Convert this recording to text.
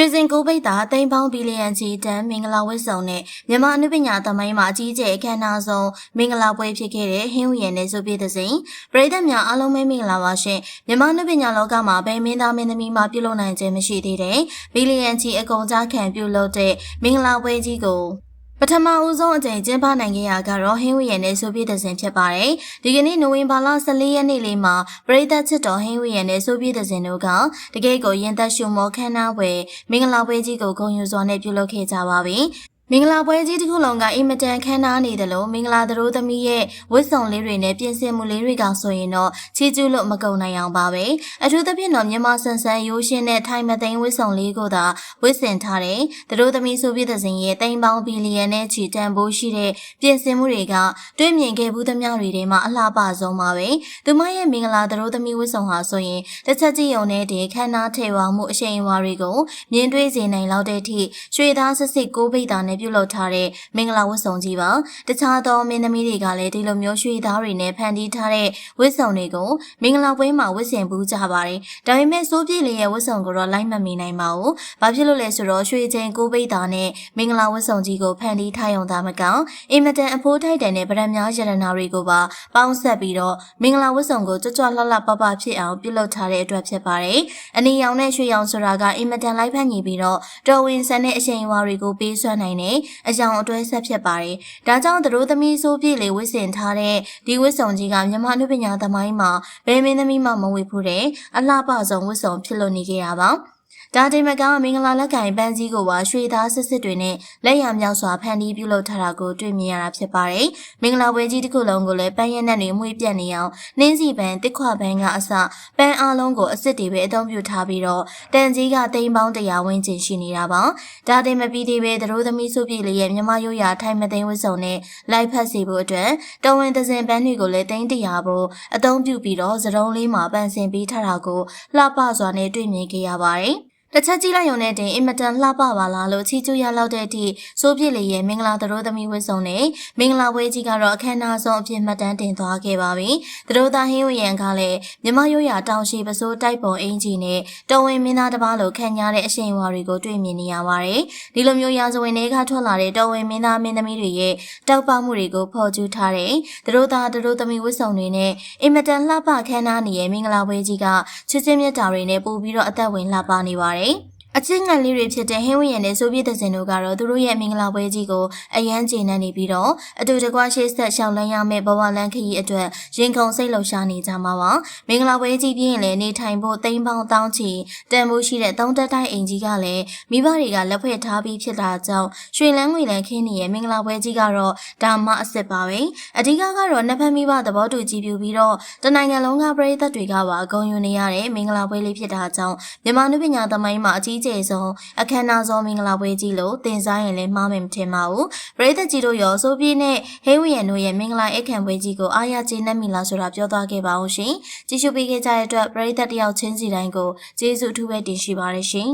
ရွှေစင်ကိုပိတ်တာတိမ်ပေါင်းဘီလီယံချီတန်မင်္ဂလာဝတ်ဆောင်နဲ့မြန်မာအနုပညာသမိုင်းမှာအကြီးကျယ်အခမ်းအနားဆုံးမင်္ဂလာပွဲဖြစ်ခဲ့တဲ့ဟင်းဝီရယ်နဲ့ဆိုပြတဲ့စဉ်ပရိသတ်များအားလုံးပဲမင်္ဂလာပါရှင်မြန်မာအနုပညာလောကမှာဘယ်မင်းသားမင်းသမီးမှပြုလုပ်နိုင်ခြင်းမရှိသေးတဲ့ဘီလီယံချီအကုန်ကြားခံပြုလုပ်တဲ့မင်္ဂလာပွဲကြီးကို ပထမဦးဆုံးအကြိမ်ကျင်းပနိုင်ခဲ့ရကတော့ဟင်းဝီရယ်နဲ့ဆိုပြတဲ့စဉ်ဖြစ်ပါတယ်။ဒီကနေ့နိုဝင်ဘာလ14ရက်နေ့လေးမှာပရိသတ်ချစ်တော်ဟင်းဝီရယ်နဲ့ဆိုပြတဲ့စဉ်တို့ကတကယ့်ကိုရင်သက်ရှုမောခမ်းနားပွဲမင်္ဂလာပွဲကြီးကိုဂုဏ်ယူစွာနဲ့ပြုလုပ်ခဲ့ကြပါပြီ။ မင်္ဂလာပွဲကြီးတစ်ခုလုံးကအင်မတန်ခမ်းနားနေတယ်လို့မင်္ဂလာသတို့သမီးရဲ့ဝတ်စုံလေးတွေနဲ့ပြင်ဆင်မှုလေးတွေကဆိုရင်တော့ချီကျူးလို့မကုန်နိုင်အောင်ပါပဲအထူးသဖြင့်တော့မြန်မာဆန်ဆန်ရိုးရှင်းတဲ့ထိုင်မသိန်းဝတ်စုံလေးကိုသာဝတ်ဆင်ထားတယ်သတို့သမီးဆိုပြတဲ့စဉ်ရဲ့တိမ်ပေါင်းဘီလီယံနဲ့ချီတန်ဖိုးရှိတဲ့ပြင်ဆင်မှုတွေကတွေ့မြင်ခဲ့ဘူးသမျှတွေထဲမှာအလှပဆုံးပါပဲသူမရဲ့မင်္ဂလာသတို့သမီးဝတ်စုံဟာဆိုရင်တစ်ချက်ကြည့်ုံနဲ့တည်းခမ်းနားထေဝါမှုအရှိန်အဝါတွေကိုမြင်တွေ့စေနိုင်လောက်တဲ့အထိရွှေသားစစ်စစ်ကိုးပိတ်တာနဲ့ပြုလုပ်ထားတဲ့မင်္ဂလာဝတ်စုံကြီးပါတခြားသောမင်းသမီးတွေကလည်းဒီလိုမျိုးရွှေသားတွေနဲ့ဖန်တီးထားတဲ့ဝတ်စုံတွေကိုမင်္ဂလာပွဲမှာဝတ်ဆင်ပူးကြပါတယ်ဒါပေမဲ့စိုးပြည့်လေးရဲ့ဝတ်စုံကိုတော့လိုက်မမီနိုင်ပါဘူးဘာဖြစ်လို့လဲဆိုတော့ရွှေချင်းကိုးပိတ်တာနဲ့မင်္ဂလာဝတ်စုံကြီးကိုဖန်တီးထားရုံသာမကအင်မတန်အဖိုးထိုက်တန်တဲ့ဗရံများရတနာတွေကိုပါပေါင်းဆက်ပြီးတော့မင်္ဂလာဝတ်စုံကိုကြွကြွလှလှပပဖြစ်အောင်ပြုလုပ်ထားတဲ့အတွက်ဖြစ်ပါတယ်အနီရောင်နဲ့ရွှေရောင်ဆိုတာကအင်မတန်လိုက်ဖက်ညီပြီးတော့တော်ဝင်ဆန်တဲ့အချိန်အဝါတွေကိုပေးစွမ်းနိုင်တဲ့အကြောင်းအတွဲဆက်ဖြစ်ပါတယ်။ဒါကြောင့်သူတို့သမီးဆိုးပြည့်လေဝစ်စင်ထားတဲ့ဒီဝစ်စုံကြီးကမြန်မာလူပညာသမိုင်းမှာဘယ်မင်းသမီးမှမဝေဘူးတဲ့အလှပဆုံးဝစ်စုံဖြစ်လို့နေခဲ့ရပါ။ ဒါတင်မကမင်္ဂလာလက်ကင်ပန်းကြီးကိုပါရွှေသားစစ်စစ်တွေနဲ့လက်ရမြောက်စွာဖန်တီးပြုလုပ်ထားတာကိုတွေ့မြင်ရတာဖြစ်ပါတယ်။မင်္ဂလာပွဲကြီးတစ်ခုလုံးကိုလည်းပန်းရက်နဲ့တွေမှုပြတ်နေအောင်နှင်းစီပန်းတစ်ခွပန်းကအစပန်းအားလုံးကိုအစ်စ်တွေပဲအသုံးပြုထားပြီးတော့တန်ကြီးကတိမ်ပေါင်းတရားဝန်းကျင်ရှိနေတာပါ။ဒါတင်မပြီးသေးပဲသတို့သမီးစုပြည်လေးရဲ့မြမရိုးရာထိုင်မသိန်းဝတ်စုံနဲ့လိုက်ဖက်စီဖို့အတွက်တော်ဝင်သစင်ပန်းတွေကိုလည်းတိန်းတရားဖို့အသုံးပြုပြီးတော့သရုံးလေးမှာပန်းစင်ပေးထားတာကိုလှပစွာနဲ့တွေ့မြင်ခဲ့ရပါတယ်။ တစ်ချက်ကြည့်လိုက်ရုံနဲ့တင်အင်မတန်လှပပါလားလို့ချီကျူးရလောက်တဲ့အထိစိုးပြစ်လေရဲ့မင်္ဂလာသတို့သမီးဝတ်စုံနဲ့မင်္ဂလာပွဲကြီးကတော့အခမ်းအနားဆုံးအဖြစ်မှတ်တမ်းတင်သွားခဲ့ပါပြီ။သတို့သားဟင်းဝရံကလည်းမြမရိုးရာတောင်ရှိပစိုးတိုက်ပုံအင်ဂျီနဲ့တော်ဝင်မင်းသားတစ်ပါးလိုခံရတဲ့အရှိန်အဝါတွေကိုတွေ့မြင်နေရပါတယ်။ဒီလိုမျိုးရာဇဝင်တွေကထွက်လာတဲ့တော်ဝင်မင်းသားမင်းသမီးတွေရဲ့တောက်ပမှုတွေကိုဖော်ကျူးထားတဲ့သတို့သားသတို့သမီးဝတ်စုံတွေနဲ့အင်မတန်လှပခမ်းနားနေရဲ့မင်္ဂလာပွဲကြီးကချစ်ချင်းမြတ်တာတွေနဲ့ပို့ပြီးတော့အသက်ဝင်လှပနေပါတယ်။ right? အချင်းငံလေးတွေဖြစ်တဲ့ဟင်းဝင်းရံနဲ့ဆိုဗီယက်သင်တို့ကတော့သူတို့ရဲ့မင်္ဂလာပွဲကြီးကိုအယမ်းကျေနပ်နေပြီးတော့အတူတကွရှေ့ဆက်ရှောင်းလန်းရမယ့်ဘဝလန်းခရီးအတွက်ရင်ခုန်စိတ်လှုပ်ရှားနေကြမှာပါမင်္ဂလာပွဲကြီးပြီးရင်လည်းနေထိုင်ဖို့တိမ်ပေါင်းတောင်းချီတန်ဖိုးရှိတဲ့သုံးတက်တိုင်းအိမ်ကြီးကလည်းမိဘတွေကလက်ဖွဲ့ထားပြီးဖြစ်တာကြောင့်ရွှေလန်းငွေလန်းခင်းနေရဲ့မင်္ဂလာပွဲကြီးကတော့ဒါမှအစ်စ်ပါပဲအဓိကကတော့နှစ်ဖက်မိဘသဘောတူကြည်ပြူပြီးတော့တနိုင်ငံလုံးကပြည်သက်တွေကပါအကုန်ယူနေရတဲ့မင်္ဂလာပွဲလေးဖြစ်တာကြောင့်မြန်မာနုပညာသမိုင်းမှာအကြီးကျယ်ဆုံးအခမ်းအနားဆုံးမင်္ဂလာပွဲကြီးလို့တင်စားရင်လည်းမှားမယ်မထင်ပါဘူးပရိသတ်ကြီးတို့ရောဆိုပြေးနဲ့ဟိဝီယန်တို့ရဲ့မင်္ဂလာအခမ်းပွဲကြီးကိုအားရကျေနပ်မိလားဆိုတာပြောသွားခဲ့ပါဦးရှင်ကြည့်ရှုပေးခဲ့ကြတဲ့အတွက်ပရိသတ်တယောက်ချင်းစီတိုင်းကိုကျေးဇူးအထူးပဲတင်ရှိပါရရှင်